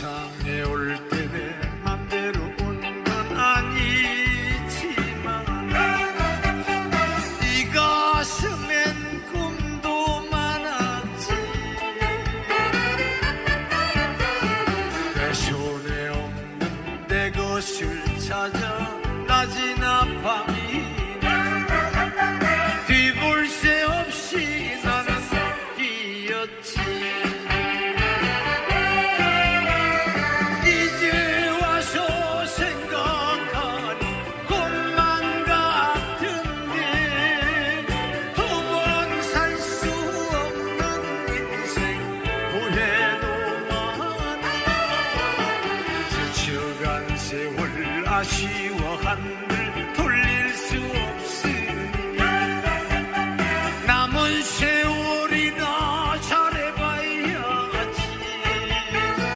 세상에 올 때 내 맘대로 온 건 아니지만 이 가슴엔 꿈도 많았지. 내 손에 없는 내 것을 찾아 낮이나 밤이 지난 세월 아쉬워한들 돌릴 수 없으니 남은 세월